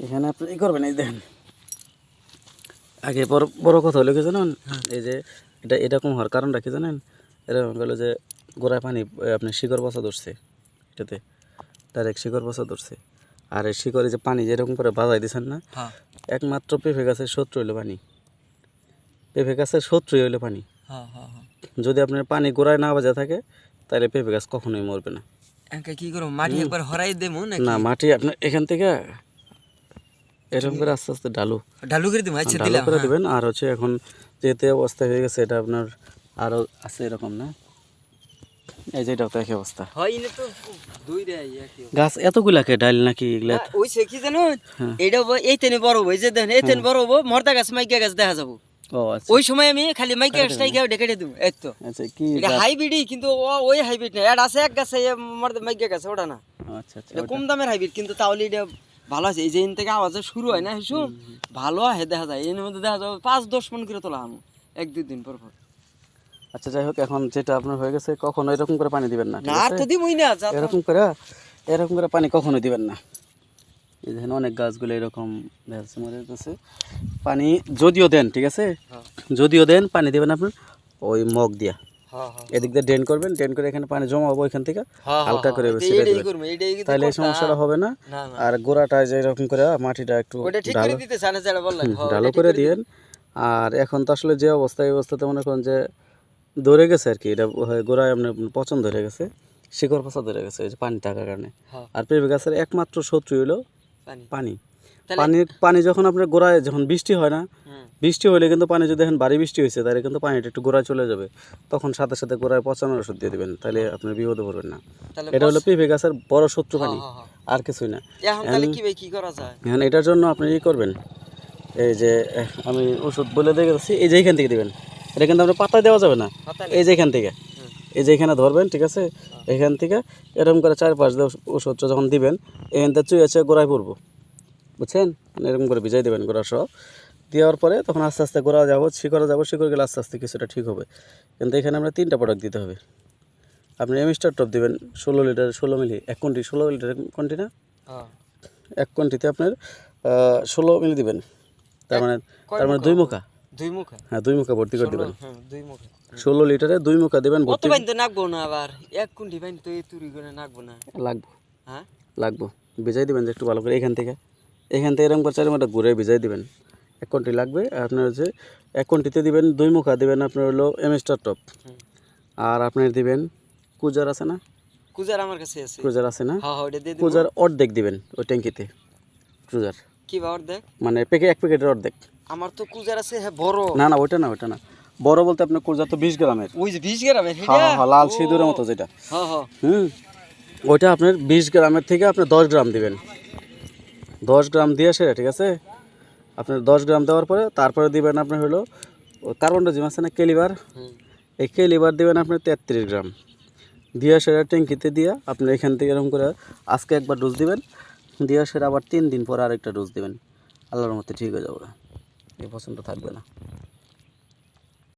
এখানে আপনি ই করবেন এই দেখেন। আগে বড় বড় কথা হলো কি জানেন? এই যে এটা এরকম হওয়ার কারণটা কি জানেন? এরকম গেলো যে গোড়ায় পানি এ, আপনার শিকড় পচা ধরছে এটাতে। ডাইরেক্ট শিকড় পচা ধরছে। আর এই শিকড়ে যে পানি যেরকম করে বাজাই দিচ্ছেন না হ্যাঁ। একমাত্র পেঁপে গাছের শত্রু হইল পানি। পেঁপে গাছের শত্রুই হইল পানি। হ্যাঁ হ্যাঁ হ্যাঁ। যদি আপনার পানি গোড়ায় না বাজা থাকে তাহলে পেঁপে গাছ কখনোই মরবে না। কি করব মাটি একবার হরাই দেবো না মাটি আপনার এখান থেকে এরকম করে আস্তে আস্তে ডালু ঢালু করে দেবো আচ্ছা ডালু দিলাম করে হ্যাঁ। দিবেন আর হচ্ছে এখন যেতে অবস্থা হয়ে গেছে এটা আপনার আরও আছে এরকম না? এই যে এটাও তো একই অবস্থা। হয় ইনে তো দুই রে গাছ এতগুলাকে ডাল নাকি এগুলা? হ্যাঁ, ওই সে কি জানো? হ্যাঁ। এইটা এই তেনে বড় হব এই যে দেখেন এই তেনে বড় হব মর্দা গাছ মাইকা গাছ দেখা যাব। ও আচ্ছা। ওই সময় আমি খালি মাইকা গাছটাই খেয়ে ডেকে দেবো এই তো। আচ্ছা কি এটা গাছ? হাইব্রিডই কিন্তু ও- ওই হাইব্রিড না। এটা আছে এক গাছে মর্দা মাইকা গাছে ওটা না। আচ্ছা আচ্ছা এটা কম দামের হাইব্রিড কিন্তু তাহলে এটা ভালো আছে এই যে ইন থেকে আওয়াজ শুরু হয় না শুন ভালো হয় দেখা যায়। এর মধ্যে দেখা যাবে পাঁচ দশ মন করে তোলা আমি এক দুই দিন পর পর। আচ্ছা যাই হোক এখন যেটা আপনার হয়ে গেছে কখনো এরকম করে পানি দিবেন না না তো দিবই না এরকম করে এরকম করে পানি কখনো দিবেন না। এই দেখেন অনেক গাছগুলো এরকম দেখাচ্ছে মরে যাচ্ছে পানি যদিও দেন ঠিক আছে? হ্যাঁ। যদিও দেন পানি দিবেন আপনার ওই মগ দিয়া। এদিক দিয়ে ড্রেন করবেন ড্রেন করে এখানে পানি জমাবো ওইখান থেকে হ্যাঁ, হালকা হ্যাঁ, করে হ্যাঁ। ছেড়ে দিবেন তাহলে এই সমস্যাটা হবে না। আর গোড়াটা যে এরকম করে মাটিটা একটু ঢালো করে হ্যাঁ, করে। দিয়েন আর এখন তো আসলে যে অবস্থা এই অবস্থাতে মনে করেন যে ধরে গেছে আর কি এটা গোড়ায় আপনার পচন ধরে গেছে শিকড় পচা ধরে গেছে এই যে পানি থাকার কারণে হ্যাঁ, আর পেঁপে গাছের একমাত্র শত্রু হলো পানি। পানি পানি যখন আপনার গোড়ায় যখন বৃষ্টি হয় না বৃষ্টি হলে কিন্তু পানি যদি এখন ভারী বৃষ্টি হয়েছে তাহলে কিন্তু পানিটা একটু গোড়ায় চলে যাবে। তখন সাথে সাথে গোড়ায় পচানোর ওষুধ দিয়ে দেবেন তাহলে আপনার বিপদে পড়বেন না। এটা হলো পেঁপে গাছের বড় শত্রু হ্যাঁ, পানি হ্যাঁ, হ্যাঁ। আর কিছুই না। এখন এখন এটার জন্য আপনি ই করবেন এই যে আমি ওষুধ বলে দিয়ে গেছি এই যে এইখান থেকে দিবেন। এটা কিন্তু আপনার পাতায় দেওয়া যাবে না। এই যে এখান থেকে। এই যে এখানে ধরবেন ঠিক আছে? এখান থেকে এরকম করে চার পাঁচ দিয়ে ওষ- ওষুধটা যখন দিবেন এখান থেকে চুই আছে গোড়ায় পড়ব। বুঝছেন? মানে এরকম করে ভিজাই দেবেন গোড়া সহ দেওয়ার পরে তখন আস্তে আস্তে গোড়া যাব শিকড়া যাব শিকড় গেলে আস্তে আস্তে কিছুটা ঠিক হবে। কিন্তু এখানে আমরা তিনটা প্রোডাক্ট দিতে হবে। আপনি এমিস্টার টপ দিবেন ষোলো লিটার ষোলো মিলি এক কোনটি? ষোলো লিটার কোনটি না? হ্যাঁ। এক কোয়ান্টিতে আপনার ষোলো মিলি দিবেন। তার মানে তার মানে দুই মুখা? দুই মুখে? হ্যাঁ দুই মুখা ভর্তি করে দিবেন। হ্যাঁ দুই মুখে। ষোলো লিটারে দুই মুখা দিবেন ভর্তি। বাইন নাকবো না আবার। এক কুন্ডি বাইন তো এই তুরি করে নাকবো না। লাগবো। হ্যাঁ? লাগবো। ভিজাই দিবেন যে একটু ভালো করে এখান থেকে। এখান থেকে এরকম করে চারি ঘুরে ভিজাই দিবেন। এক কোয়ান্টি লাগবে আপনার হচ্ছে এক কোয়ান্টিতে দিবেন দুই মুখা দিবেন আপনার হলো এমএস্টার টপ আর আপনার দিবেন কুজার আছে না? কুজার আমার কাছে আছে। ক্রুজার আছে না? হ্যাঁ হ্যাঁ ওটা দিয়ে দিবো। ক্রুজার অর্ধেক দিবেন ওই ট্যাঙ্কিতে ক্রুজার কি বাবার দেখ মানে প্যাকে এক প্যাকেটের অর্ধেক। আমার তো কুজার আছে হ্যাঁ বড়। না না ওইটা না ওইটা না। বড় বলতে আপনার কুজার তো বিশ গ্রামের। ওই যে বিশ গ্রামের হ্যাঁ হ্যাঁ, হ্যাঁ, লাল সিঁদুরের মতো যেটা। হ্যাঁ হ্যাঁ। হুম। ওইটা আপনার বিশ গ্রামের থেকে আপনি দশ গ্রাম দিবেন। দশ গ্রাম দিয়ে সেটা ঠিক আছে? আপনার দশ গ্রাম দেওয়ার পরে তারপরে দিবেন আপনার হলো কার্বন ডাইজিম আছে না কেলিবার এই কেলিবার দিবেন আপনার তেত্রিশ গ্রাম। দিয়া সেরা ট্যাঙ্কিতে দিয়ে আপনি এখান থেকে এরকম করে আজকে একবার ডোজ দিবেন। দিয়া সেরা আবার তিন দিন পরে আরেকটা ডোজ দিবেন। আল্লাহর মতো ঠিক হয়ে যাবে। এই পছন্দ থাকবে না।